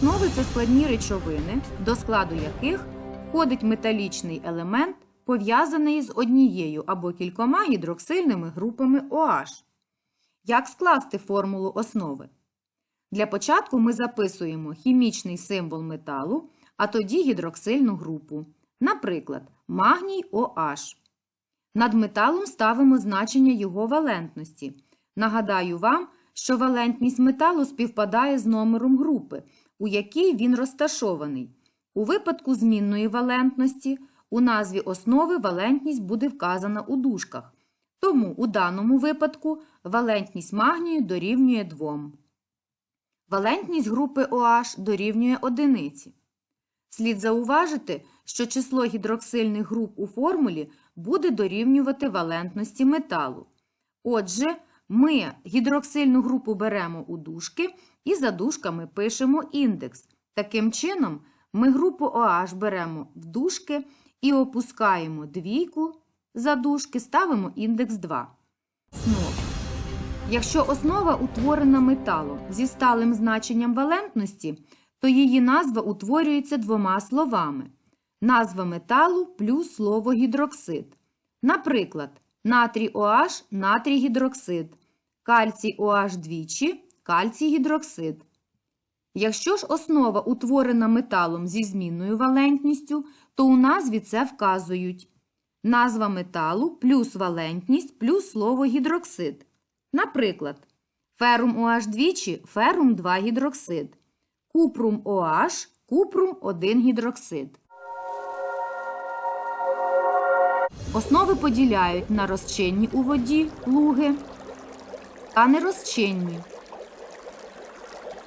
це складні речовини, до складу яких входить металічний елемент, пов'язаний з однією або кількома гідроксильними групами OH. Як скласти формулу основи? Для початку ми записуємо хімічний символ металу, а тоді гідроксильну групу. Наприклад, магній OH. Над металом ставимо значення його валентності. Нагадаю вам, що валентність металу співпадає з номером групи, у якій він розташований. У випадку змінної валентності у назві основи валентність буде вказана у дужках. Тому у даному випадку валентність магнію дорівнює 2. Валентність групи OH дорівнює одиниці. Слід зауважити, що число гідроксильних груп у формулі буде дорівнювати валентності металу. Отже, ми гідроксильну групу беремо у дужки і за дужками пишемо індекс. Таким чином, ми групу OH беремо в дужки і опускаємо двійку за дужки, ставимо індекс 2. Основа. Якщо основа утворена металом зі сталим значенням валентності, то її назва утворюється двома словами. Назва металу плюс слово гідроксид. Наприклад, натрій OH – натрій гідроксид, кальцій OH двічі, кальцій гідроксид. Якщо ж основа утворена металом зі змінною валентністю, то у назві це вказують назва металу плюс валентність плюс слово гідроксид. Наприклад, ферум OH двічі, ферум 2 гідроксид, купрум OH, купрум 1 гідроксид. Основи поділяють на розчинні у воді луги та нерозчинні.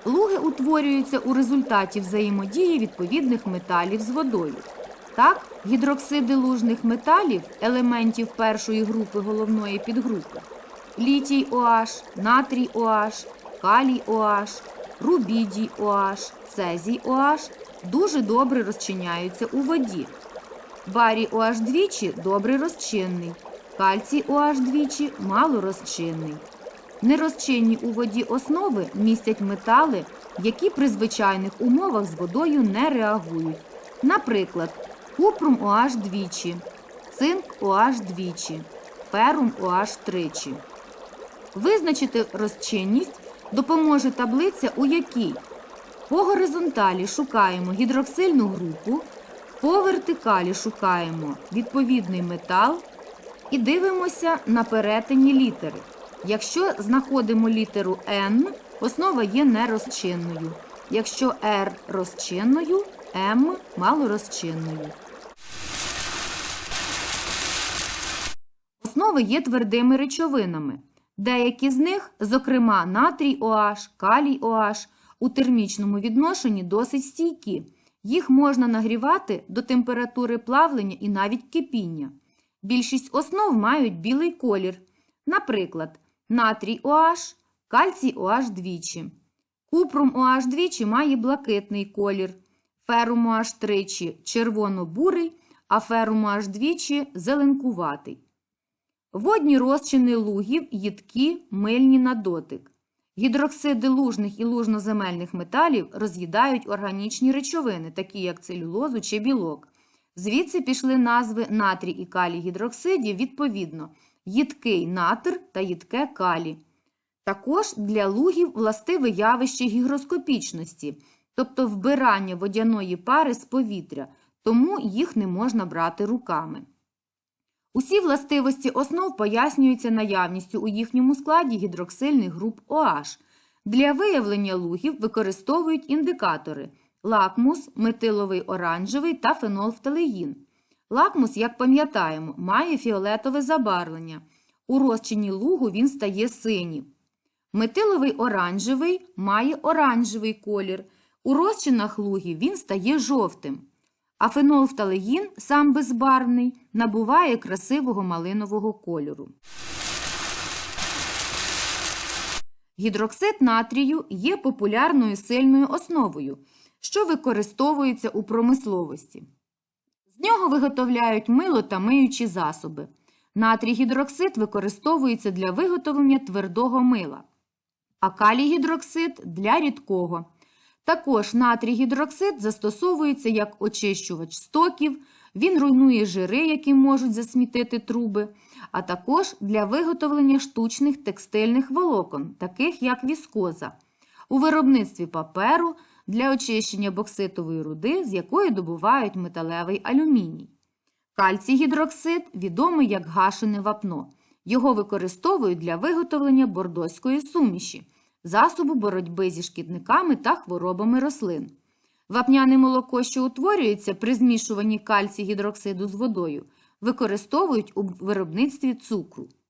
Луги утворюються у результаті взаємодії відповідних металів з водою. Так, гідроксиди лужних металів, елементів першої групи головної підгрупи, літій OH, натрій OH, калій OH, рубідій OH, цезій OH дуже добре розчиняються у воді. Барій OH двічі добре розчинний, кальцій OH двічі мало розчинний. Нерозчинні у воді основи містять метали, які при звичайних умовах з водою не реагують. Наприклад, купрум OH двічі, цинк OH двічі, ферум OH тричі. Визначити розчинність допоможе таблиця, у якій по горизонталі шукаємо гідроксильну групу, по вертикалі шукаємо відповідний метал і дивимося на перетині літери. Якщо знаходимо літеру N, основа є нерозчинною. Якщо R розчинною, M малорозчинною. Основи є твердими речовинами. Деякі з них, зокрема натрій OH, калій OH, у термічному відношенні досить стійкі. Їх можна нагрівати до температури плавлення і навіть кипіння. Більшість основ мають білий колір. Наприклад, натрій OH, кальцій OH двічі. Купрум OH двічі має блакитний колір, ферум OH тричі червоно-бурий, а ферум OH двічі зеленкуватий. Водні розчини лугів їдкі, мильні на дотик. Гідроксиди лужних і лужноземельних металів роз'їдають органічні речовини, такі як целюлозу чи білок. Звідси пішли назви натрій і калій гідроксидів відповідно їдкий натр та їдке калі. Також для лугів властиве явище гігроскопічності, тобто вбирання водяної пари з повітря, тому їх не можна брати руками. Усі властивості основ пояснюються наявністю у їхньому складі гідроксильних груп OH. Для виявлення лугів використовують індикатори лакмус, метиловий оранжевий та фенолфталеїн. Лакмус, як пам'ятаємо, має фіолетове забарвлення. У розчині лугу він стає синім. Метиловий оранжевий має оранжевий колір. У розчинах лугів він стає жовтим. А фенолфталеїн, сам безбарвний, набуває красивого малинового кольору. Гідроксид натрію є популярною сильною основою, що використовується у промисловості. З нього виготовляють мило та миючі засоби. Натрій гідроксид використовується для виготовлення твердого мила, а калій гідроксид для рідкого. Також натрій гідроксид застосовується як очищувач стоків, він руйнує жири, які можуть засмітити труби, а також для виготовлення штучних текстильних волокон, таких як віскоза, у виробництві паперу для очищення бокситової руди, з якої добувають металевий алюміній. Кальцій гідроксид відомий як гашене вапно. Його використовують для виготовлення бордоської суміші, засобу боротьби зі шкідниками та хворобами рослин. Вапняне молоко, що утворюється при змішуванні кальцій гідроксиду з водою, використовують у виробництві цукру.